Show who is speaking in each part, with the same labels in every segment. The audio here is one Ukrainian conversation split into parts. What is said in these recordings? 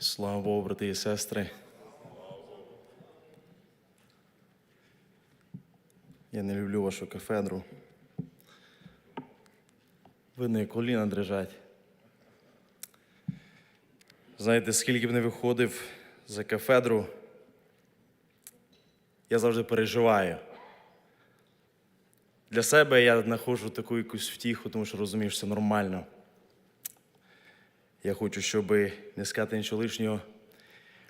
Speaker 1: Слава Богу, брати і сестри. Я не люблю вашу кафедру. Видно, як коліна дрижать. Знаєте, скільки б не виходив за кафедру, я завжди переживаю. Для себе я знаходжу таку якусь втіху, тому що розумію, що це нормально. Я хочу, щоб не сказати нічого лишнього,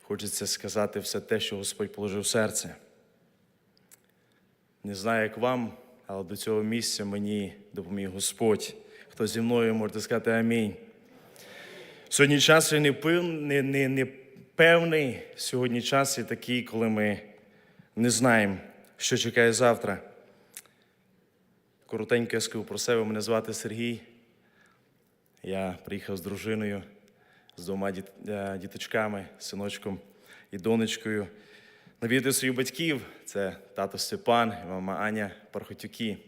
Speaker 1: хочеться сказати все те, що Господь положив в серце. Не знаю, як вам, але до цього місця мені допоміг Господь. Хто зі мною можете сказати амінь. Сьогодні час є не, не, не, не певний. Сьогодні час є такий, коли ми не знаємо, що чекає завтра. Коротенько я скажу про себе. Мене звати Сергій. Я приїхав з дружиною, з двома е, діточками, синочком і донечкою. Навідати своїх батьків це тато Степан і мама Аня Пархотюки.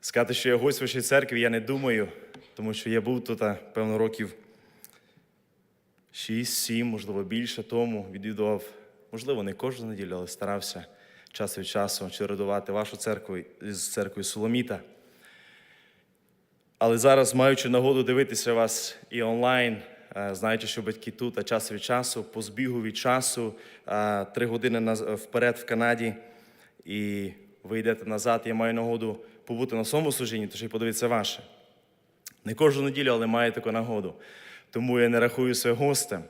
Speaker 1: Сказати, що я гость вашій церкві, я не думаю, тому що я був тут, певно, років 6-7, можливо, більше тому відвідував, можливо, не кожну неділю, але старався час від часу чередувати вашу церкву з церквою Соломіта. Але зараз, маючи нагоду дивитися вас і онлайн, е, знаючи, що батьки тут, а час від часу, по збігу від часу, е, три години вперед в Канаді, і ви йдете назад, я маю нагоду побути на своєму служінні, тож і подивитися ваше. Не кожну неділю, але маю таку нагоду. Тому я не рахую себе гостем,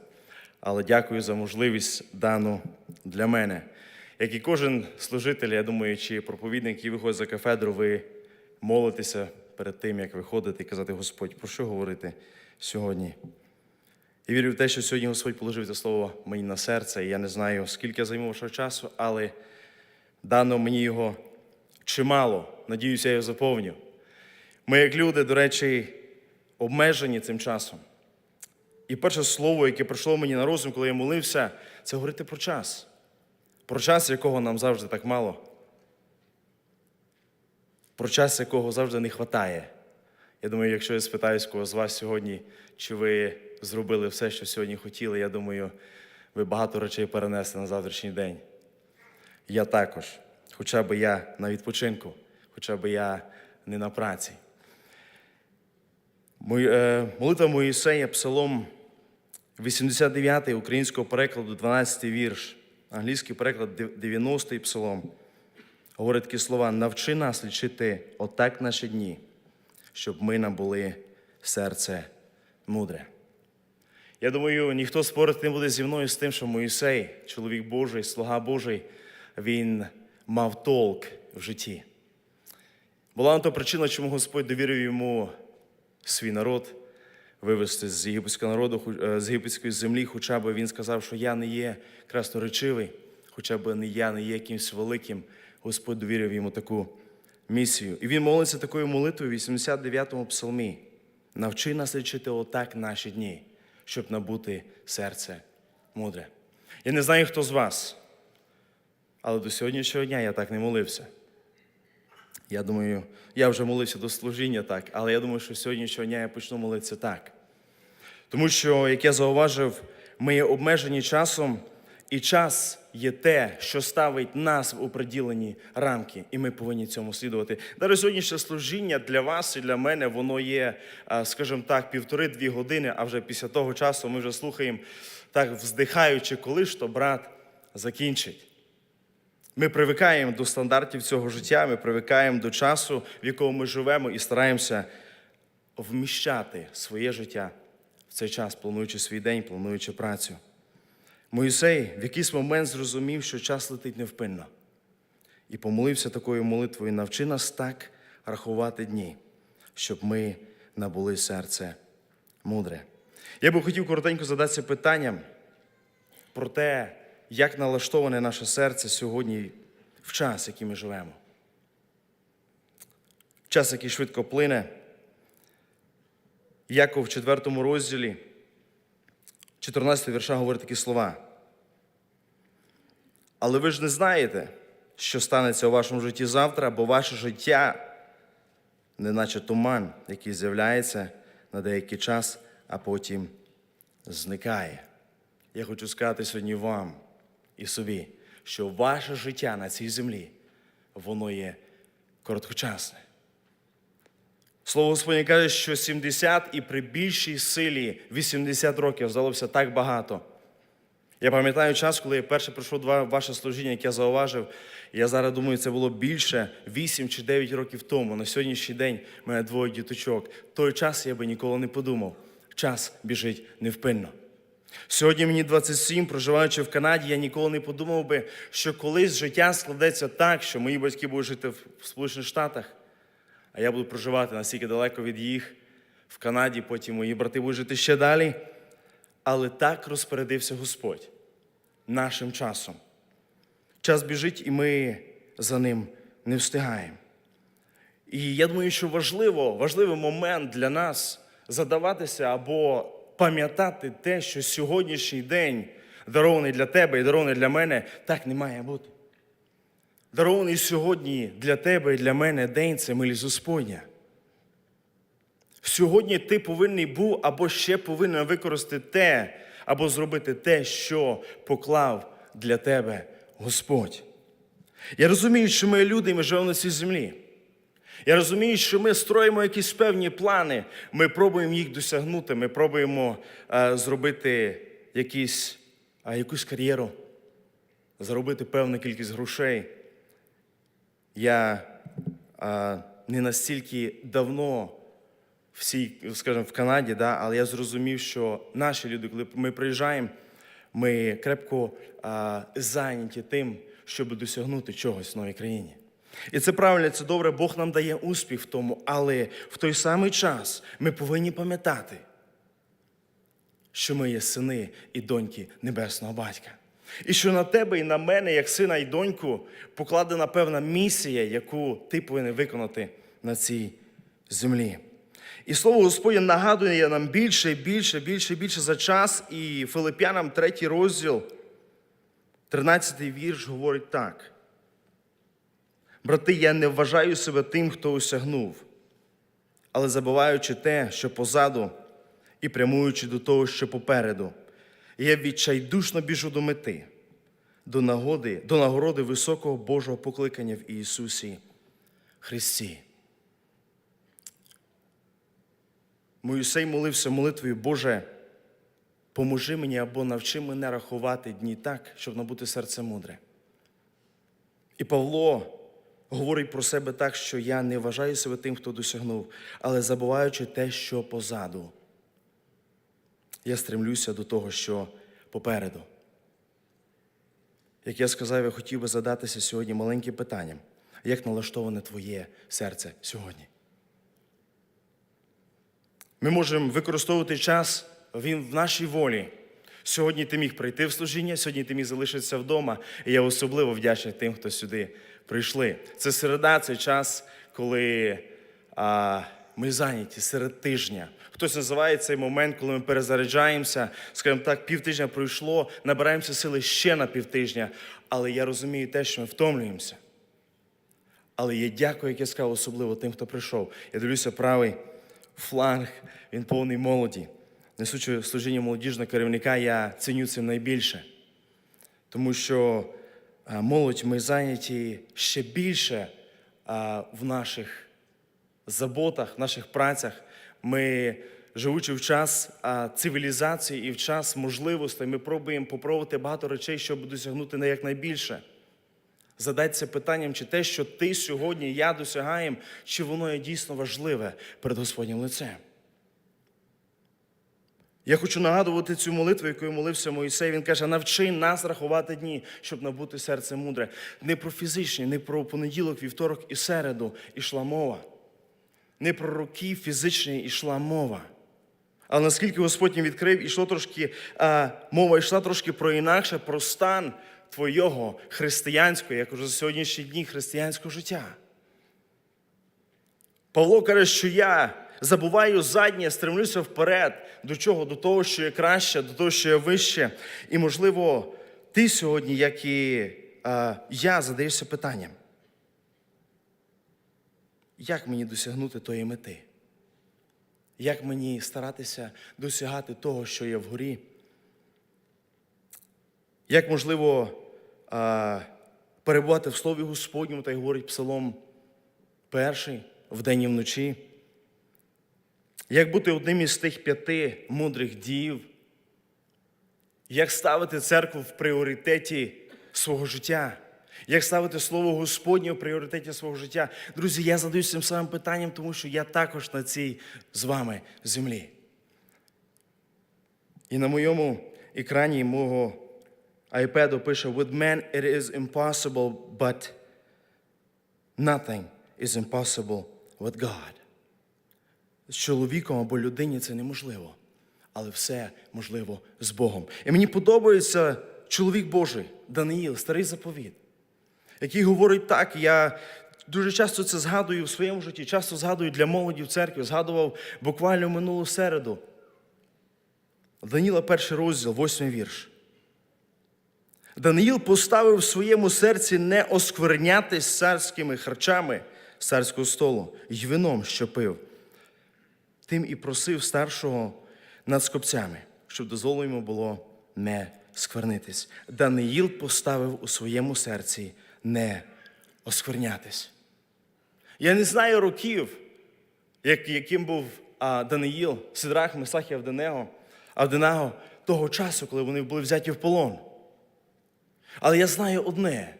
Speaker 1: але дякую за можливість дану для мене. Як і кожен служитель, я думаю, чи проповідник, який виходить за кафедру, ви молитеся перед тим, як виходите і казати, Господь, про що говорити сьогодні? Я вірю в те, що сьогодні Господь положив це слово мені на серце, і я не знаю, скільки займу вашого часу, але дано мені його чимало. Надіюся, я його заповню. Ми, як люди, до речі, обмежені цим часом. І перше слово, яке прийшло мені на розум, коли я молився, це говорити про час. Про час, якого нам завжди так мало. Про час, якого завжди не вистачає. Я думаю, якщо я спитаюсь кого з вас сьогодні, чи ви зробили все, що сьогодні хотіли, я думаю, ви багато речей перенесли на завтрашній день. Я також. Хоча б я на відпочинку, хоча б я не на праці. Е, Молитва Моїсея, Псалом 89 українського перекладу, 12 вірш, англійський переклад 90 псалом. Говорить такі слова: навчи нас лічити отак наші дні, щоб ми набули серце мудре. Я думаю, ніхто спорити не буде зі мною з тим, що Моїсей, чоловік Божий, слуга Божий, він мав толк в житті. Була на то причина, чому Господь довірив йому свій народ вивести з єгипетського народу, е, з єгипетської землі, хоча б він сказав, що я не є красноречивий, хоча б не я не є якимось великим. Господь довірив йому таку місію. І він молиться такою молитвою в 89-му псалмі. Навчи нас лічити отак наші дні, щоб набути серце мудре. Я не знаю, хто з вас, але до сьогоднішнього дня я так не молився. Я думаю, я вже молився до служіння так, але я думаю, що сьогоднішнього дня я почну молитися так. Тому що, як я зауважив, ми є обмежені часом, і час є те, що ставить нас в оприділені рамки, і ми повинні цьому слідувати. Навіть сьогоднішнє служіння для вас і для мене, воно є, скажімо так, півтори-дві години, а вже після того часу ми вже слухаємо, так вздихаючи, коли ж то брат закінчить. Ми привикаємо до стандартів цього життя, ми привикаємо до часу, в якому ми живемо, і стараємося вміщати своє життя в цей час, плануючи свій день, плануючи працю. Моїсей в якийсь момент зрозумів, що час летить невпинно, і помолився такою молитвою: навчи нас так рахувати дні, щоб ми набули серце мудре. Я би хотів коротенько задатися питанням про те, як налаштоване наше серце сьогодні в час, який ми живемо. Час, який швидко плине. Яков в 4 розділі, 14 вірша говорить такі слова. Але ви ж не знаєте, що станеться у вашому житті завтра, бо ваше життя, неначе туман, який з'являється на деякий час, а потім зникає. Я хочу сказати сьогодні вам і собі, що ваше життя на цій землі, воно є короткочасне. Слово Господнє каже, що 70 і при більшій силі 80 років здалося так багато. Я пам'ятаю час, коли я перше прийшов два ваше служіння, яке я зауважив. Я зараз думаю, це було більше 8 чи 9 років тому. На сьогоднішній день в мене двоє діточок. Той час я би ніколи не подумав. Час біжить невпинно. Сьогодні мені 27, проживаючи в Канаді, я ніколи не подумав би, що колись життя складеться так, що мої батьки будуть жити в Сполучених Штатах, а я буду проживати настільки далеко від їх в Канаді, потім мої брати будуть жити ще далі. Але так розпорядився Господь нашим часом. Час біжить, і ми за ним не встигаємо. І я думаю, що важливо, важливий момент для нас задаватися або пам'ятати те, що сьогоднішній день дарований для тебе і дарований для мене, так не має бути. Дарований сьогодні для тебе і для мене день це милість Господня. Сьогодні ти повинен був або ще повинен використати те, або зробити те, що поклав для тебе Господь. Я розумію, що ми люди, і ми живемо на цій землі. Я розумію, що ми строїмо якісь певні плани, ми пробуємо їх досягнути, ми пробуємо е, зробити якісь, е, якусь кар'єру, заробити певну кількість грошей. Я е, не настільки давно всій, скажімо, в Канаді, да, але я зрозумів, що наші люди, коли ми приїжджаємо, ми крепко а, зайняті тим, щоб досягнути чогось в новій країні. І це правильно, це добре, Бог нам дає успіх в тому, але в той самий час ми повинні пам'ятати, що ми є сини і доньки Небесного Батька. І що на тебе і на мене, як сина і доньку, покладена певна місія, яку ти повинен виконати на цій землі. І слово Господнє нагадує нам більше, більше, більше, більше за час. І Филип'янам, третій розділ, 13 вірш говорить так. Брати, я не вважаю себе тим, хто осягнув, але забуваючи те, що позаду, і прямуючи до того, що попереду, я відчайдушно біжу до мети, до нагоди, до нагороди високого Божого покликання в Ісусі Христі. Моїсей молився молитвою, Боже, поможи мені або навчи мене рахувати дні так, щоб набути серце мудре. І Павло говорить про себе так, що я не вважаю себе тим, хто досягнув, але забуваючи те, що позаду, я стремлюся до того, що попереду. Як я сказав, я хотів би задатися сьогодні маленьким питанням, як налаштоване твоє серце сьогодні? Ми можемо використовувати час він в нашій волі. Сьогодні ти міг прийти в служіння, сьогодні ти міг залишитися вдома. І я особливо вдячний тим, хто сюди прийшли. Це середа, це час, коли а, ми зайняті серед тижня. Хтось називає цей момент, коли ми перезаряджаємося, скажімо так, півтижня пройшло, набираємося сили ще на півтижня. Але я розумію те, що ми втомлюємося. Але я дякую, як я сказав, особливо тим, хто прийшов. Я дивлюся правий фланг, він повний молоді. Несучи служіння молодіжного керівника, я ціню це найбільше. Тому що молодь ми зайняті ще більше в наших заботах, в наших працях. Ми, живучи в час цивілізації і в час можливостей, ми пробуємо попробувати багато речей, щоб досягнути на якнайбільше. Задайтеся питанням, чи те, що ти сьогодні, я досягаємо, чи воно є дійсно важливе перед Господнім лицем. Я хочу нагадувати цю молитву, якою молився Моїсей. Він каже: навчи нас рахувати дні, щоб набути серце мудре. Не про фізичні, не про понеділок, вівторок і середу ішла мова. Не про роки фізичні ішла мова. Але наскільки Господь їм відкрив, ішло трошки, а, мова йшла трошки про інакше, про стан твого християнського, як уже за сьогоднішні дні християнського життя. Павло каже, що я забуваю заднє, стремлюся вперед. До чого? До того, що є краще, до того, що є вище. І, можливо, ти сьогодні, як і а, я, задаєшся питанням. Як мені досягнути тої мети? як мені старатися досягати того, що є вгорі. Як можливо перебувати в Слові Господньому, та й говорить Псалом перший вдень і вночі. Як бути одним із тих п'яти мудрих дів, як ставити церкву в пріоритеті свого життя, як ставити Слово Господнє в пріоритеті свого життя. Друзі, я задаюся цим самим питанням, тому що я також на цій з вами землі. І на моєму екрані мого iPad пише: With man it is impossible, but nothing is impossible with God. З чоловіком або людині це неможливо, але все можливо з Богом. І мені подобається чоловік Божий, Даниїл, старий заповіт, який говорить так, я дуже часто це згадую в своєму житті, часто згадую для молоді в церкві, згадував буквально минулу середу. Даніла, перший розділ, восьмий вірш. Даниїл поставив в своєму серці не осквернятись царськими харчами царського столу й вином, що пив. Тим і просив старшого над скопцями, щоб дозволено йому було не сквернитись. Даниїл поставив у своєму серці не осквернятись. Я не знаю років, яким був Даниїл, Сидрах, Месах і Авденего, Авденаго того часу, коли вони були взяті в полон. Але я знаю одне,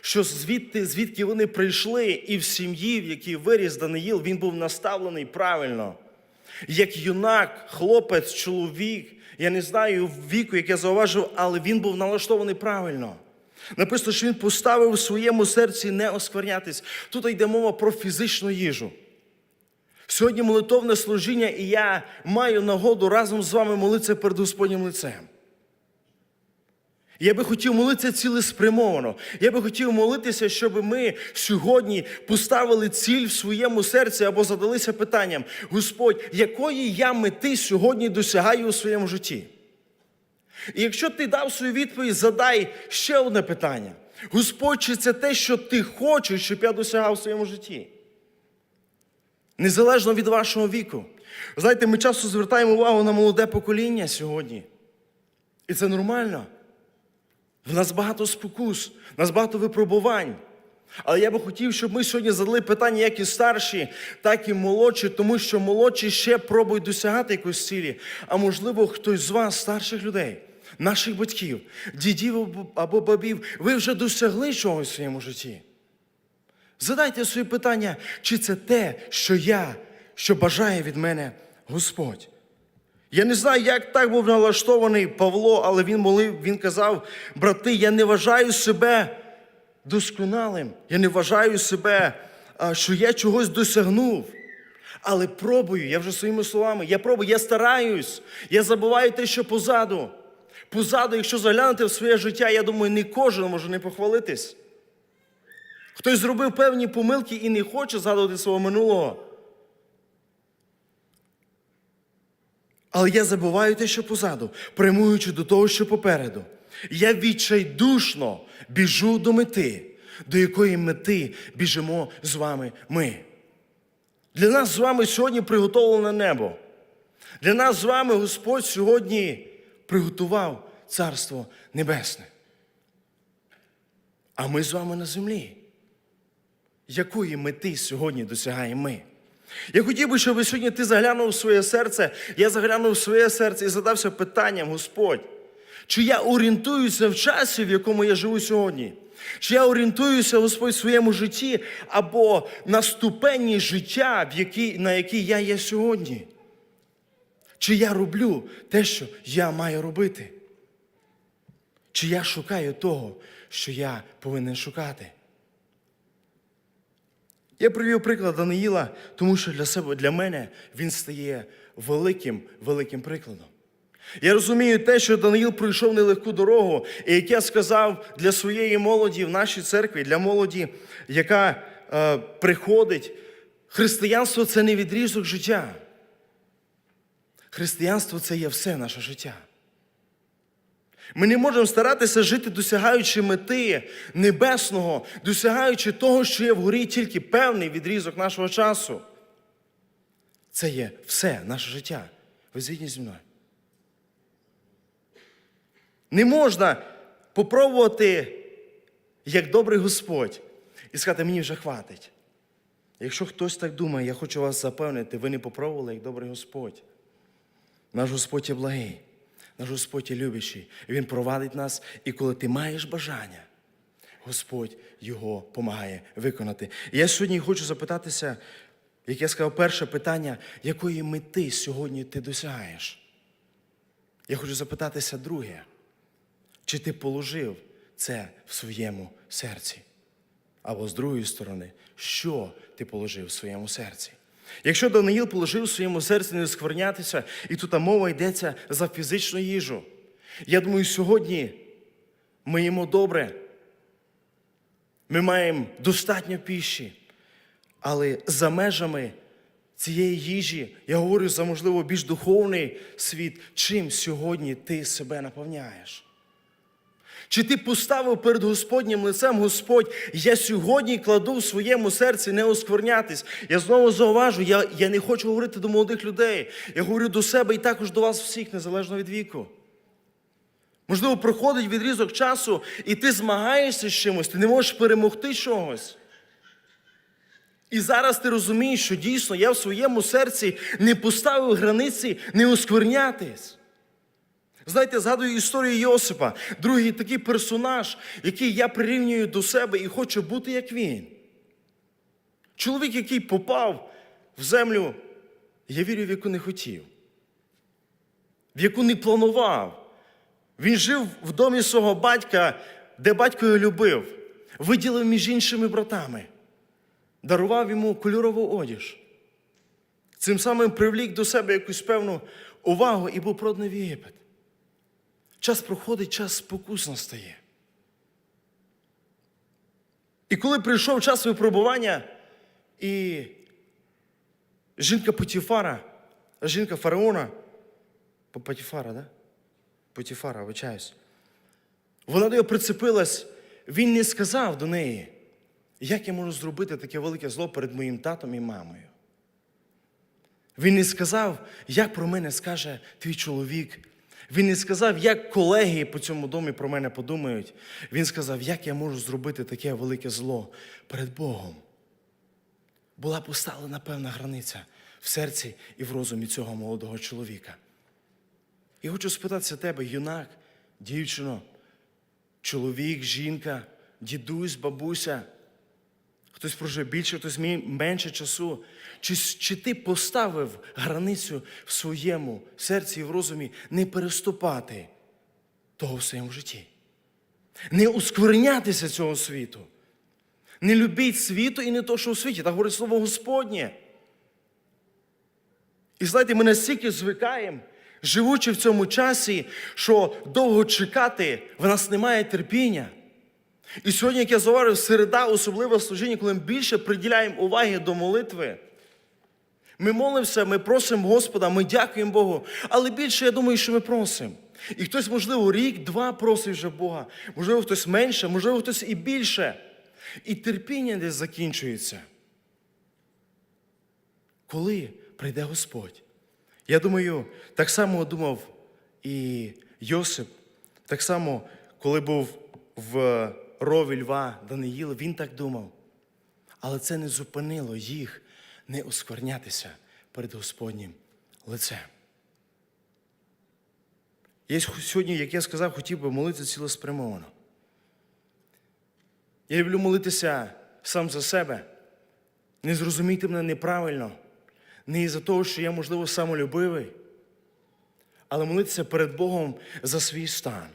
Speaker 1: що звідти, звідки вони прийшли, і в сім'ї, в якій виріс Даниїл, він був наставлений правильно. Як юнак, хлопець, чоловік, я не знаю віку, як я зауважив, але він був налаштований правильно. Написано, що він поставив у своєму серці не осквернятись. Тут йде мова про фізичну їжу. Сьогодні молитовне служіння, і я маю нагоду разом з вами молитися перед Господнім лицем. Я би хотів молитися цілеспрямовано. Я би хотів молитися, щоб ми сьогодні поставили ціль в своєму серці або задалися питанням: Господь, якої я мети сьогодні досягаю у своєму житті? І якщо ти дав свою відповідь, задай ще одне питання: Господь, чи це те, що ти хочеш, щоб я досягав у своєму житті? Незалежно від вашого віку. Знаєте, ми часто звертаємо увагу на молоде покоління сьогодні. І це нормально. В нас багато спокус, в нас багато випробувань. Але я би хотів, щоб ми сьогодні задали питання як і старші, так і молодші, тому що молодші ще пробують досягати якоїсь цілі. А можливо, хтось з вас, старших людей, наших батьків, дідів або бабів, ви вже досягли чогось в своєму житті. Задайте собі питання, чи це те, що я, що бажає від мене Господь. Я не знаю, як так був налаштований Павло, але він молив, він казав, брати, я не вважаю себе досконалим, я не вважаю себе, що я чогось досягнув. Але пробую, я вже своїми словами, я пробую, я стараюсь, я забуваю те, що позаду. Позаду, якщо заглянути в своє життя, я думаю, не кожен може не похвалитись. Хтось зробив певні помилки і не хоче згадувати свого минулого. Але я забуваю те, що позаду, прямуючи до того, що попереду. Я відчайдушно біжу до мети, до якої мети біжимо з вами ми. Для нас з вами сьогодні приготовлене небо. Для нас з вами Господь сьогодні приготував Царство Небесне. А ми з вами на землі. Якої мети сьогодні досягаємо ми? Я хотів би, щоб сьогодні ти заглянув в своє серце, я заглянув в своє серце і задався питанням, Господь, чи я орієнтуюся в часі, в якому я живу сьогодні? Чи я орієнтуюся, Господь, в своєму житті або на ступені життя, в якій, на якій я є сьогодні? Чи я роблю те, що я маю робити? Чи я шукаю того, що я повинен шукати? Я привів приклад Даниїла, тому що для себе, для мене він стає великим, великим прикладом. Я розумію те, що Даниїл пройшов нелегку дорогу, і як я сказав для своєї молоді в нашій церкві, для молоді, яка е, приходить, християнство це не відрізок життя. Християнство це є все наше життя. Ми не можемо старатися жити, досягаючи мети небесного, досягаючи того, що є вгорі тільки певний відрізок нашого часу. Це є все наше життя. Ви згідні зі мною. Не можна попробувати, як добрий Господь, і сказати, мені вже хватить. Якщо хтось так думає, я хочу вас запевнити, ви не попробували, як добрий Господь. Наш Господь є благий, наш Господь є любящий. Він провадить нас, і коли ти маєш бажання, Господь його помагає виконати. Я сьогодні хочу запитатися, як я сказав, перше питання, якої мети сьогодні ти досягаєш? Я хочу запитатися друге, чи ти положив це в своєму серці? Або з другої сторони, що ти положив в своєму серці? Якщо Даниїл положив в своєму серці не сквернятися, і тут мова йдеться за фізичну їжу. Я думаю, сьогодні ми їмо добре, ми маємо достатньо піші, але за межами цієї їжі, я говорю за, можливо, більш духовний світ, чим сьогодні ти себе наповняєш? Чи ти поставив перед Господнім лицем Господь, я сьогодні кладу в своєму серці не осквернятись. Я знову зауважу, я, я не хочу говорити до молодих людей. Я говорю до себе і також до вас всіх, незалежно від віку. Можливо, проходить відрізок часу, і ти змагаєшся з чимось, ти не можеш перемогти чогось. І зараз ти розумієш, що дійсно я в своєму серці не поставив границі не осквернятись. Знаєте, згадую історію Йосипа, другий такий персонаж, який я прирівнюю до себе і хочу бути як він. Чоловік, який попав в землю, я вірю, в яку не хотів, в яку не планував. Він жив в домі свого батька, де батько його любив, виділив між іншими братами, дарував йому кольорову одіж. Цим самим привлік до себе якусь певну увагу і був проданий в Єгипет. Час проходить, час спокус настає. І коли прийшов час випробування, і жінка Потіфара, жінка фараона, Потіфара, да? Потіфара, вибачаюсь, вона до його прицепилась, він не сказав до неї, як я можу зробити таке велике зло перед моїм татом і мамою. Він не сказав, як про мене скаже твій чоловік. Він не сказав, як колеги по цьому домі про мене подумають. Він сказав, як я можу зробити таке велике зло перед Богом. Була поставлена певна границя в серці і в розумі цього молодого чоловіка. І хочу спитатися тебе, юнак, дівчино, чоловік, жінка, дідусь, бабуся. Хтось прожив більше, хтось менше часу. Чи, чи ти поставив границю в своєму серці і в розумі не переступати того в своєму житті? Не усквернятися цього світу. Не любіть світу і не то, що у світі. Так говорить слово Господнє. І знаєте, ми настільки звикаємо, живучи в цьому часі, що довго чекати в нас немає терпіння. І сьогодні, як я заварив, середа, особливе служіння, коли ми більше приділяємо уваги до молитви. Ми молимося, ми просимо Господа, ми дякуємо Богу. Але більше, я думаю, що ми просимо. І хтось, можливо, рік-два просить вже Бога, можливо, хтось менше, можливо, хтось і більше. І терпіння десь закінчується. Коли прийде Господь? Я думаю, так само думав і Йосип, так само, коли був в рові льва Даниїла, він так думав. Але це не зупинило їх не осквернятися перед Господнім лицем. Я сьогодні, як я сказав, хотів би молитися цілеспрямовано. Я люблю молитися сам за себе, не зрозумійте мене неправильно, не із-за того, що я, можливо, самолюбивий, але молитися перед Богом за свій стан.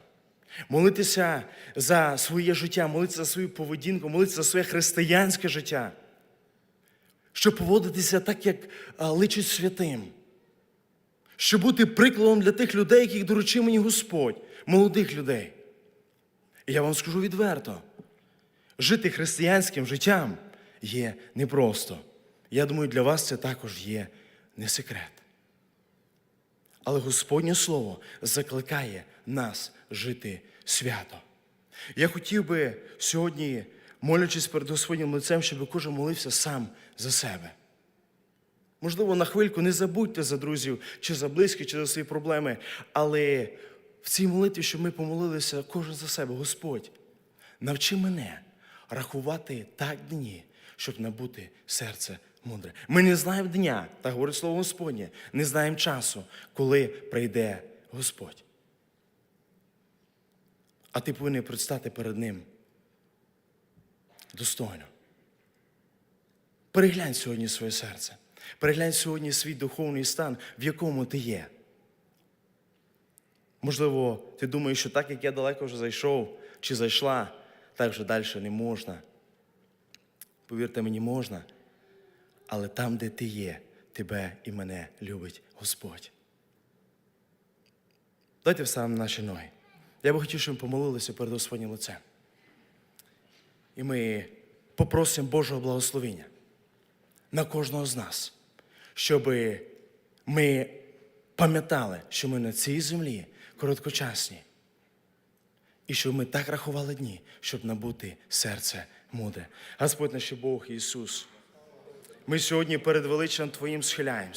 Speaker 1: Молитися за своє життя, молитися за свою поведінку, молитися за своє християнське життя, щоб поводитися так, як личить святим, щоб бути прикладом для тих людей, яких доручив мені Господь, молодих людей. І я вам скажу відверто: жити християнським життям є непросто. Я думаю, для вас це також є не секрет. Але Господнє Слово закликає нас жити свято. Я хотів би сьогодні, молячись перед Господнім лицем, щоб кожен молився сам за себе. Можливо, на хвильку не забудьте за друзів, чи за близьких, чи за свої проблеми. Але в цій молитві, щоб ми помолилися кожен за себе, Господь, навчи мене рахувати так дні, щоб набути серце мудре. Ми не знаємо дня, так говорить слово Господнє, не знаємо часу, коли прийде Господь. А ти повинен предстати перед Ним достойно. Переглянь сьогодні своє серце. Переглянь сьогодні свій духовний стан, в якому ти є. Можливо, ти думаєш, що так як я далеко вже зайшов чи зайшла, так вже далі не можна. Повірте мені, можна, але там, де ти є, тебе і мене любить Господь. Дайте встанемо наші ноги. Я би хотів, щоб ми помолилися перед Господнім лицем. І ми попросимо Божого благословення на кожного з нас, щоб ми пам'ятали, що ми на цій землі короткочасні. І щоб ми так рахували дні, щоб набути серце мудре. Господь наш Бог Ісус, ми сьогодні перед величем Твоїм схиляємося.